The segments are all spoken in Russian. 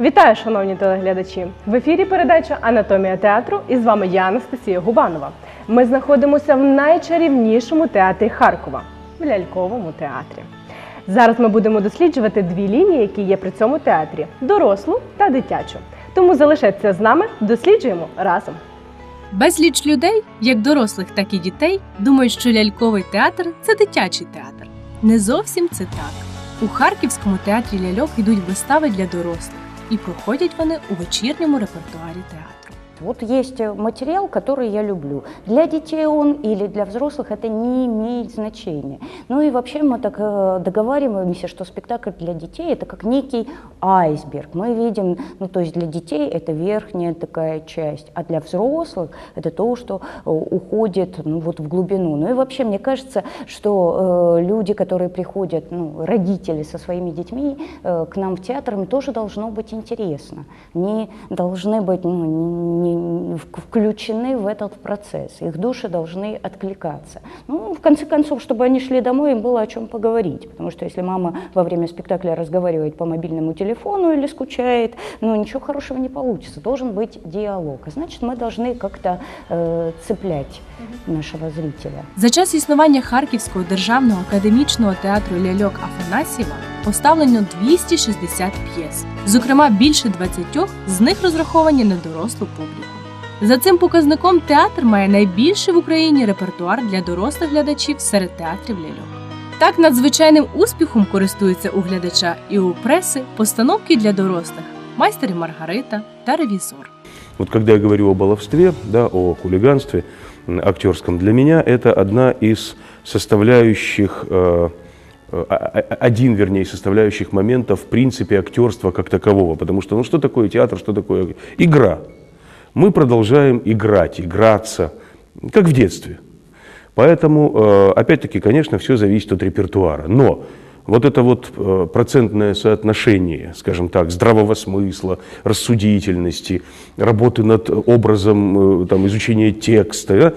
Вітаю, шановні телеглядачі! В ефірі передача Анатомія театру і з вами я, Анастасія Губанова. Ми знаходимося в найчарівнішому театрі Харкова в ляльковому театрі. Зараз ми будемо досліджувати дві лінії, які є при цьому театрі дорослу та дитячу. Тому залишайтеся з нами, досліджуємо разом. Безліч людей, як дорослих, так і дітей, думають, що ляльковий театр це дитячий театр. Не зовсім це так. У Харківському театрі ляльок йдуть вистави для дорослих, і проходять вони у вечірньому репертуарі театру. Вот есть э, материал, который я люблю. Для детей он или для взрослых это не имеет значения. Ну и вообще мы так э, договариваемся, что спектакль для детей это как некий айсберг. Мы видим, ну то есть для детей это верхняя такая часть, а для взрослых это то, что э, уходит ну, вот в глубину. Ну и вообще мне кажется, что э, люди, которые приходят, ну, родители со своими детьми э, к нам в театр, им тоже должно быть интересно. Они должны быть ну, не, не в- включены в этот процесс. Их души должны откликаться. Ну, в конце концов, чтобы они шли домой, им было о чем поговорить. Потому что если мама во время спектакля разговаривает по мобильному телефону или скучает, ну, ничего хорошего не получится. Должен быть диалог. А значит, мы должны как-то э, цеплять нашего зрителя. За час існування Харківського державного академічного театру ляльок Афанасьєва поставлено 260 п'єс. Зокрема, більше 20 з них розраховані на дорослу публіку. За цим показником театр має найбільший в Україні репертуар для дорослих глядачів серед театрів ляльок. Так надзвичайним успіхом користуються у глядача і у преси постановки для дорослих майстер і Маргарита та ревізор. Вот когда я говорю о баловстве, да, о хулиганстве м, актерском, для меня это одна из составляющих, э, э, а- а- один, вернее, составляющих моментов в принципе актерства как такового. Потому что, ну что такое театр, что такое игра? Мы продолжаем играть, играться, как в детстве. Поэтому, э, опять-таки, конечно, все зависит от репертуара. Но вот это вот э, процентное соотношение, скажем так, здравого смысла, рассудительности, работы над образом, э, там, изучения текста, да,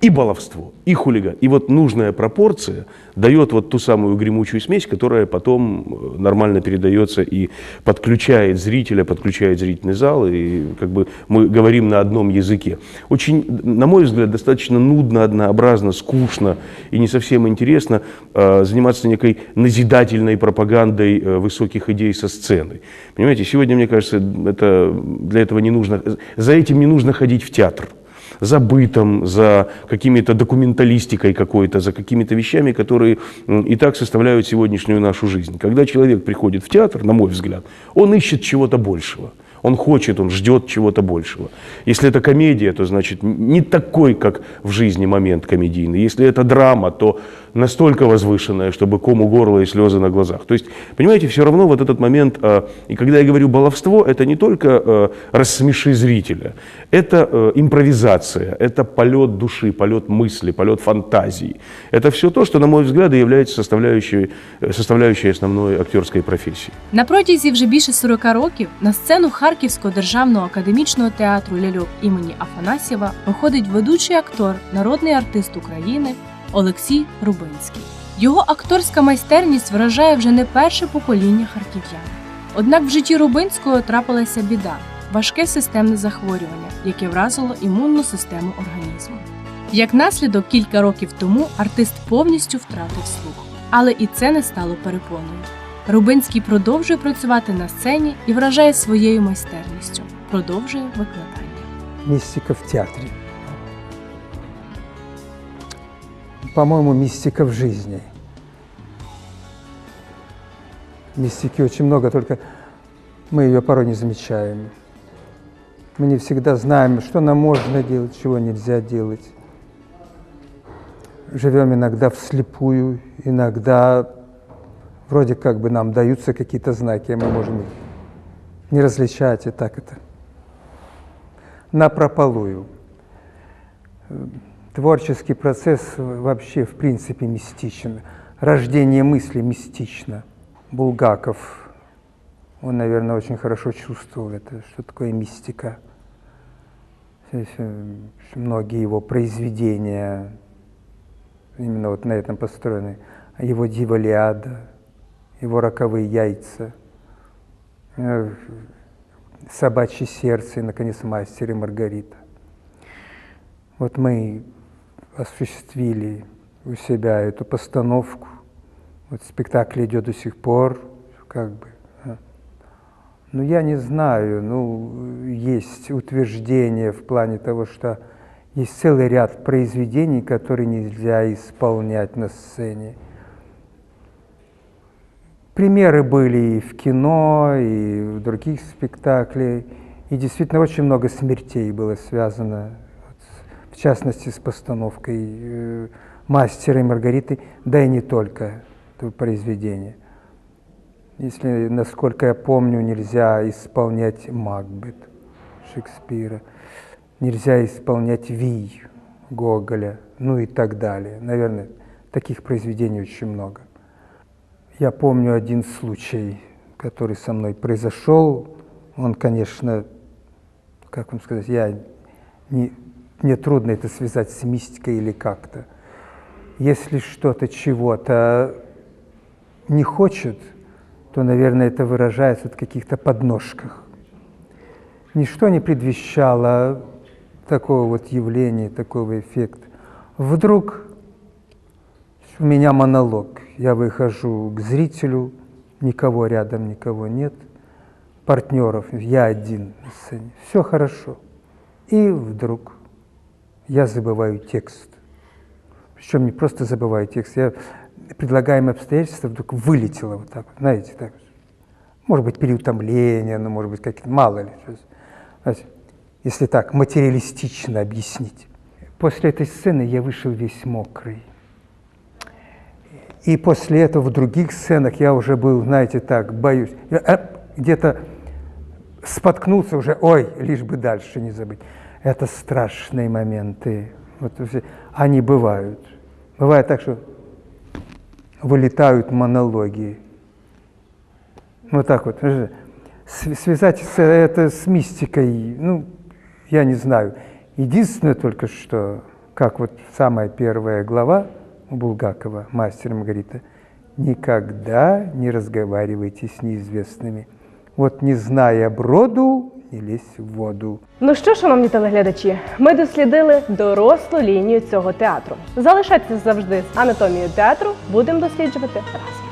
и баловство, и хулиган. И вот нужная пропорция дает вот ту самую гремучую смесь, которая потом э, нормально передается и подключает зрителя, подключает зрительный зал, и как бы мы говорим на одном языке. Очень, на мой взгляд, достаточно нудно, однообразно, скучно и не совсем интересно э, заниматься некой назидательной пропагандой э, высоких идей со сцены. Понимаете, сегодня, мне кажется, это, для этого не нужно, за этим не нужно ходить в театр за бытом, за какими-то документалистикой какой-то, за какими-то вещами, которые и так составляют сегодняшнюю нашу жизнь. Когда человек приходит в театр, на мой взгляд, он ищет чего-то большего. Он хочет, он ждет чего-то большего. Если это комедия, то значит не такой, как в жизни момент комедийный. Если это драма, то настолько возвышенная, чтобы кому горло и слезы на глазах. То есть, понимаете, все равно вот этот момент, э, и когда я говорю баловство, это не только э, рассмеши зрителя, это э, импровизация, это полет души, полет мысли, полет фантазии. Это все то, что, на мой взгляд, и является составляющей, э, составляющей основной актерской профессии. На протязі вже більше 40 років на сцену Харківського державного академічного театру ляльок імені Афанасьєва виходить ведучий актор, народний артист України Олексій Рубинський. Його акторська майстерність вражає вже не перше покоління харків'ян. Однак в житті Рубинського трапилася біда важке системне захворювання, яке вразило імунну систему організму. Як наслідок, кілька років тому артист повністю втратив слух, але і це не стало перепоною. Рубинський продовжує працювати на сцені і вражає своєю майстерністю, продовжує викладання. мистика в театре. По-моему, мистика в жизни. Мистики очень много, только мы ее порой не замечаем. Мы не всегда знаем, что нам можно делать, чего нельзя делать. Живем иногда вслепую, иногда вроде как бы нам даются какие-то знаки, а мы можем не различать, и так это напропалую. Творческий процесс вообще в принципе мистичен. Рождение мысли мистично. Булгаков, он, наверное, очень хорошо чувствовал это, что такое мистика. Э, Многие его произведения именно вот на этом построены. Его «Диволиада», его «Роковые яйца», э, «Собачье сердце» и, наконец, «Мастер и Маргарита». Вот мы осуществили у себя эту постановку. Вот спектакль идет до сих пор, как бы. Ну, я не знаю, ну, есть утверждение в плане того, что есть целый ряд произведений, которые нельзя исполнять на сцене. Примеры были и в кино, и в других спектаклях. И действительно очень много смертей было связано, в частности, с постановкой э, «Мастера и Маргариты», да и не только этого произведения. Если, насколько я помню, нельзя исполнять Макбет Шекспира, нельзя исполнять Вий Гоголя, ну и так далее. Наверное, таких произведений очень много. Я помню один случай, который со мной произошел. Он, конечно, как вам сказать, я не, мне трудно это связать с мистикой или как-то. Если что-то чего-то не хочет, то, наверное, это выражается в каких-то подножках. Ничто не предвещало такого вот явления, такого эффекта. Вдруг у меня монолог. Я выхожу к зрителю, никого рядом, никого нет. Партнеров, я один на сцене. Все хорошо. И вдруг я забываю текст. Причем не просто забываю текст, я предлагаемое обстоятельство вдруг вылетело вот так, знаете, так. Может быть, переутомление, ну, может быть, какие-то, мало ли. знаете, Если так, материалистично объяснить. После этой сцены я вышел весь мокрый. И после этого в других сценах я уже был, знаете, так, боюсь. Э, где-то споткнулся уже, ой, лишь бы дальше не забыть. Это страшные моменты. Вот, они бывают. Бывает так, что вылетают монологи. Вот так вот. Св- Связать это с мистикой, ну, я не знаю. Единственное только что, как вот самая первая глава у Булгакова, «Мастер Маргарита», никогда не разговаривайте с неизвестными. Вот не зная броду, не лезь в воду. Ну що, шановні телеглядачі, ми дослідили дорослу лінію цього театру. Залишайтеся завжди з анатомією театру, будемо досліджувати разом.